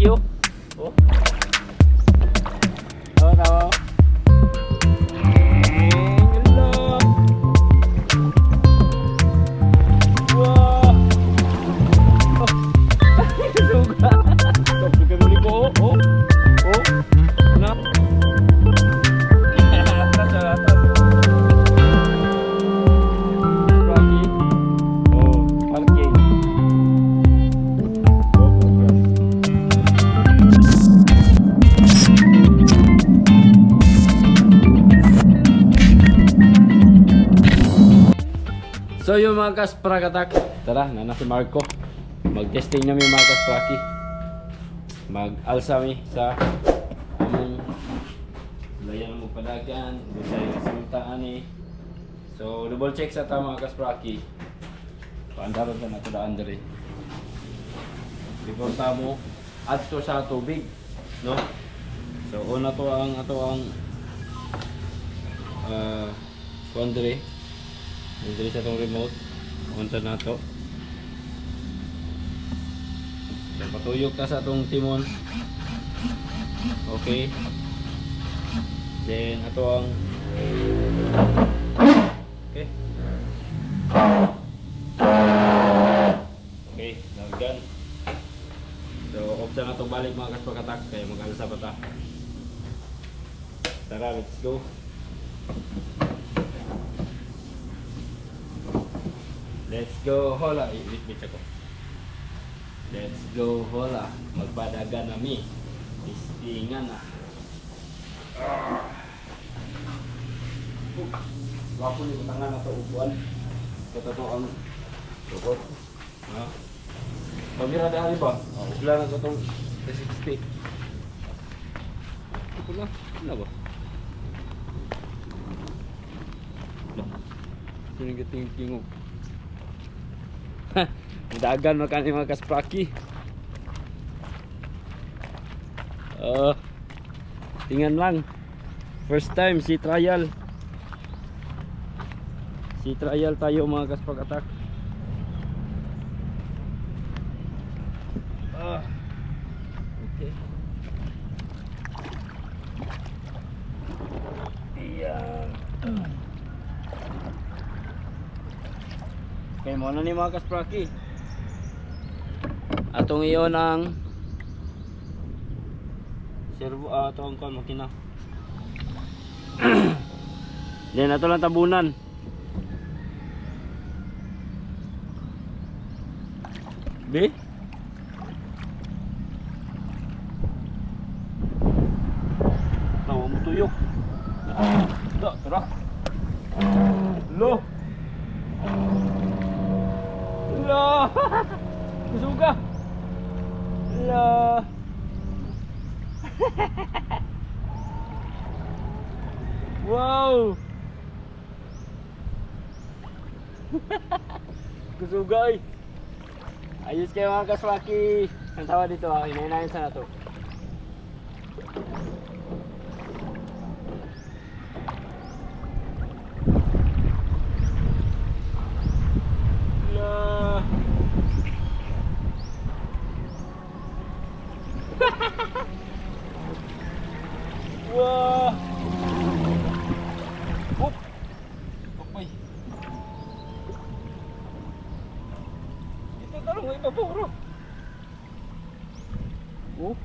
you. So yung mga kasprakatak, tara, nana si Marco. Mag-testing namin mga kaspraki. Mag-alsa mi sa among layan mo padagan, sa resultaan ni. So double check sa ta mga kaspraki. Paandaron ka na ito daan diri. Before ta mo adto sa tubig, no? So una to ang ato ang uh, kuan diri sa itong remote, punta na to. So, patuyok ka sa itong timon. Okay. Then, ato ang... Okay. Okay, naggan. So, off na ito balik mga kaspakatak, kaya mag-alsa pa ta. Tara, let's go. Let's go hola. Ibit-bit ako. Let's go hola. Magpadagan na mi. Tistingan na. Wapo ni tangan na to upuan. Katato ang lukot. Ha? Pamira dahil ba? Wala na itong 360. Ito na. Ano ba? Ano? Tingin-tingin Dagan mo kani mga kaspraki. Oh. tingnan lang. First time si trial. Si trial tayo mga kaspak attack. Ah. Okay. Iyan. Okay, mo na ni mga kaspraki. Atong iyon ang servo ito ang kon makina. Then ato lang tabunan. Be? Tawa mo tuyok. Da, tara. Lo. La. Kusuga. La. wow. Kusuga ay. Ayos kayo mga kaswaki. Ang tawa dito ah. Inainayin sa na to. La. Wah. Up. Upay. Ito talong may baburo. Oh.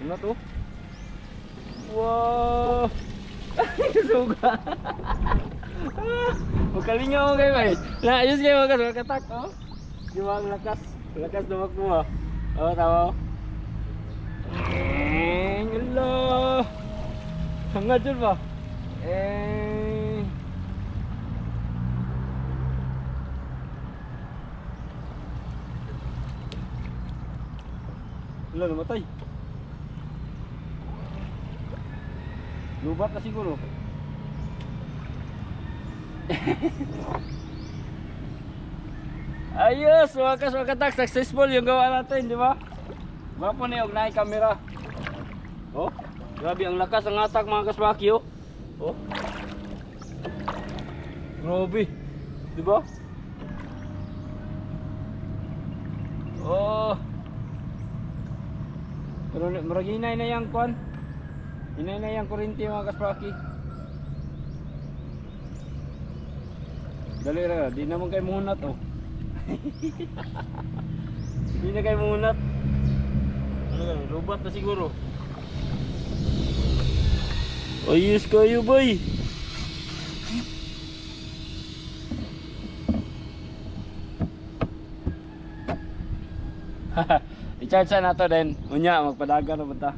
Ano to? Wow. Suga. Magkalinga mo kayo bay. Naayos kayo mga kaswakatak. Oh. Di ba ang lakas? Lakas dumak mo ah. Oh, tama. Eh, hello. Hangad dyan ba? Eh. Wala namatay. Lubat na siguro. Ayos, wakas wakatak successful yung gawa natin, di ba? Mapo ni og naay kamera. Oh, grabe ang lakas ng atak mga kaswaki oh. Oh. Grabe. Di ba? Pero ni- murag hinay na yang kwan. Hinay na yang kurinti mga kaspraki. Dali ra, di naman kay munat oh. Di na kay munat. Ano ka, robot na siguro. Ayos kayo boy. I-charge na to din. Unya, magpadagan na ba?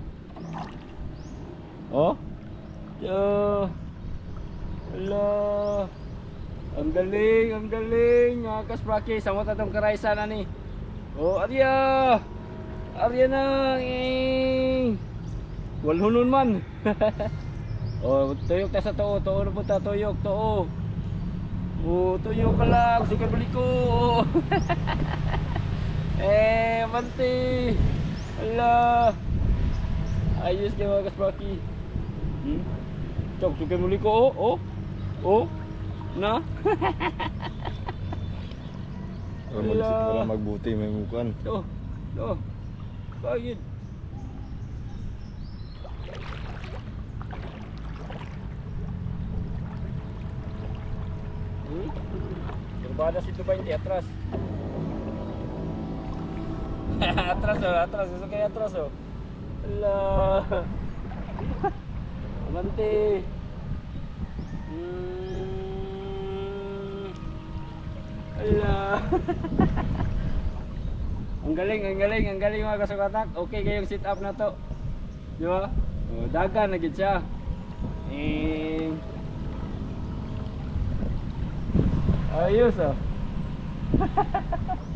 Oh? Yo. Hello. Ang galing, ang galing. Mga kaspraki, sa mga tatong karaysa na ni. Oh, Arya. Arya na. Eh. Walhunon man. oh, tuyok ta sa to. To na po ta, tuyok, to. Oh, tuyok ka lang. Sige, balik ko. Eh, manti. Ala. Ayos kayo mga kaspraki. Hmm? Chok, sukin muli ko. Oh, oh. Oh. Na? Wala, mag, Wala. wala magbuti, may mukuan. To. To. Bagid. Hmm? Berbada situ ba hindi atras? Atras oh, atras. Gusto kayo atras oh. Allah. Amante. Hmm. Allah. ang galing, ang galing, ang galing mga kasukatak. Okay kayong sit up na to. Di ba? Oh, dagan na siya. Eh. Ayos oh.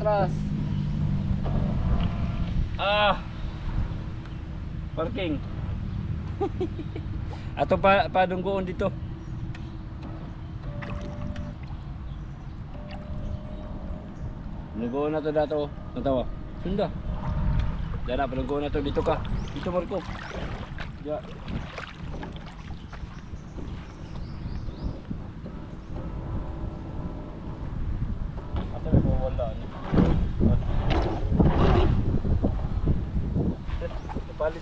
Atras. Ah. Parking. Ato pa padunggoon dito. Nunggoon na to dato. Natawa. Sunda. Dara padunggoon na to dito ka. Dito Marco. Ya.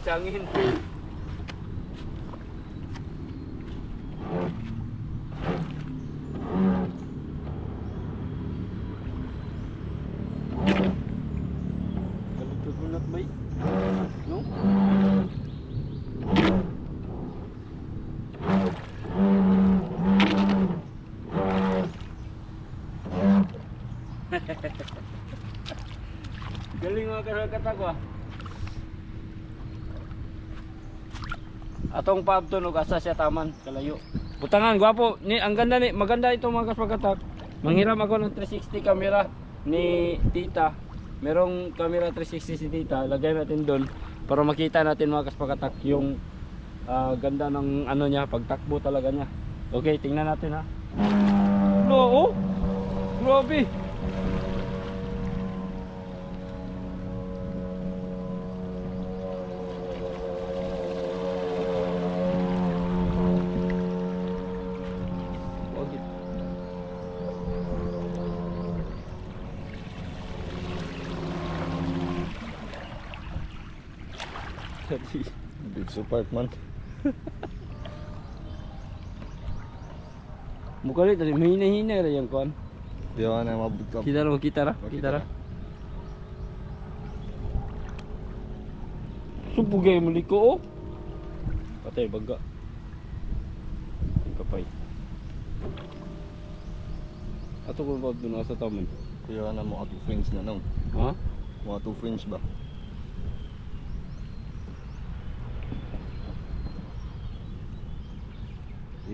Sa angin. Galing mga karagat ako ah. Atong pub to no asa siya taman kalayo. Butangan gwapo ni ang ganda ni maganda ito mga kaspagatak. Manghiram ako ng 360 camera ni Tita. Merong camera 360 si Tita, lagay natin doon para makita natin mga kaspagatak yung ah, ganda ng ano niya, pagtakbo talaga niya. Okay, tingnan natin ha. No, oh. Grabe. Beach Park man. Mukha rin, tadi mahina-hina rin yung kon. Di ba na mabot ka. Kita ra, kita ra, kita ra. Subugay mo liko oh. Patay baga. Kapay. Ato ko ba doon sa taman? Kuya na mga two friends na nung. Ha? Mga two friends ba?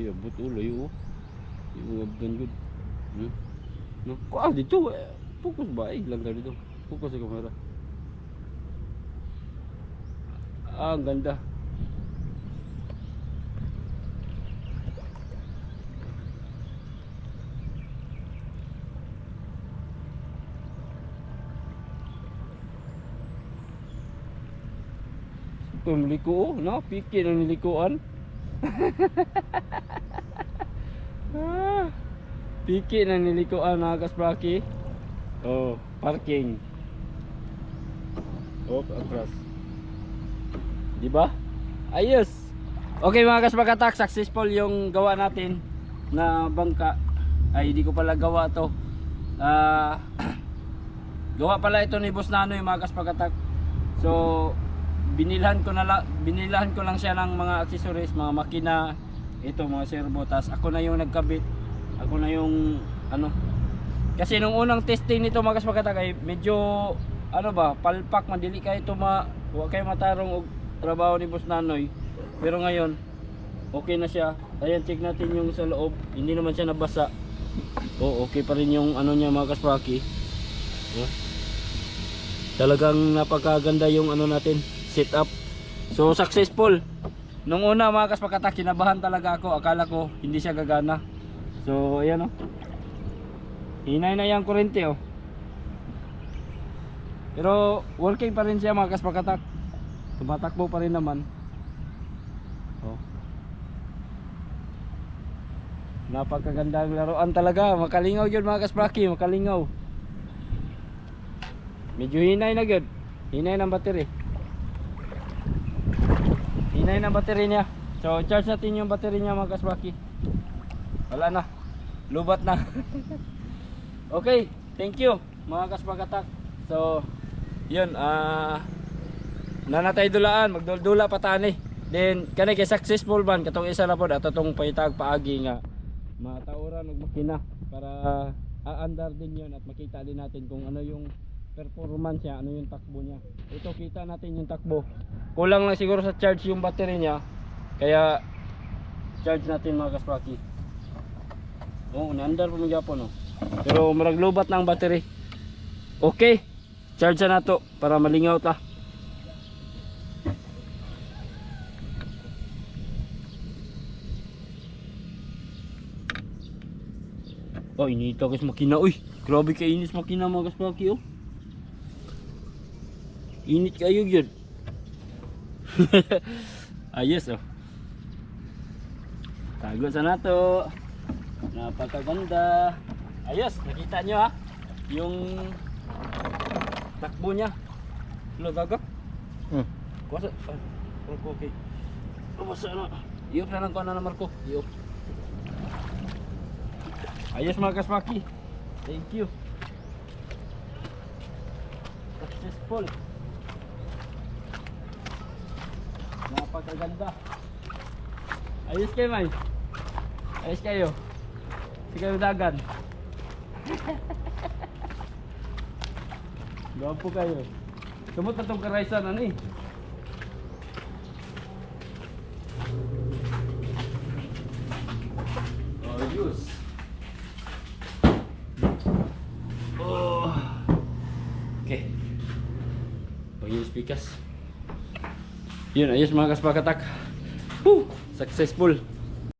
Iya, but ulo yo. Yung abdan gud. Hmm? No? Ko ah dito eh. Focus ba eh lang dito. Focus sa kamera. Ah, ang ganda. kung liko, no? Piki ng nilikuan. ah, piki ng nilikuan mga kaspraki. Oh, parking. Oh, atras. Di ba? Ayos. Okay mga kasbakatak, successful yung gawa natin na bangka. Ay, hindi ko pala gawa to. Ah, gawa pala ito ni Boss Nanoy mga kasbakatak. So, binilhan ko na lang, binilhan ko lang siya ng mga accessories, mga makina, ito mga servo, tas ako na yung nagkabit. Ako na yung ano. Kasi nung unang testing nito mga kasbakatak ay medyo ano ba, palpak, madili kayo ito ma, huwag kayo matarong og trabaho ni Boss Nanoy. Pero ngayon, okay na siya. Ayan, check natin yung sa loob. Hindi naman siya nabasa. O, okay pa rin yung ano niya mga kaspraki. Yeah. Talagang napakaganda yung ano natin, setup. So, successful. Nung una mga kaspakata, kinabahan talaga ako. Akala ko hindi siya gagana. So, ayan o. Hinay na yung kurente oh. Pero working pa rin siya mga kaspakatak. Tumatakbo pa rin naman. Oh. Napakagandang laruan talaga. Makalingaw yun mga kaspraki. Makalingaw. Medyo hinay na yun. Hinay ng battery. Hinay ng battery niya. So charge natin yung battery niya mga kaspraki. Wala na. Lubat na. okay. Thank you mga kaspakatak. So yun ah nanatay dulaan magduldula pa tani then kanay kay successful man katong isa na pod ato tong paytag paagi nga matauran og makina para aandar din yon at makita din natin kung ano yung performance niya ano yung takbo niya. Ito kita natin yung takbo. Kulang lang siguro sa charge yung battery niya. Kaya charge natin mga kaspraki oh naandar pa magyapon oh. Pero marag lubat ng battery. Okay charge na to para malingaw ta. Oh, inita guys makina. Uy, grabe ka inis makina mga kaspaki oh. Init kayo yun. Ayos oh. Tago sa nato. Napakaganda. Ayos, nakita nyo ha. Yung takbo niya. Lo gagak. Hmm. Kuasa. Ay, okay, okay. Kumasa na. Iyop na lang ko na Marco. Iyop. Ayos mga kasmaki. Thank you. Successful. Napakaganda. Ayos kayo, May. Ayos kayo. Sige kayo dagan. Gwapo kayo. Sumot na itong karaysan, ano eh. Ayos. Oh. Okay. Ayos pikas. Yun, ayos mga kaspakatak. Woo! Successful.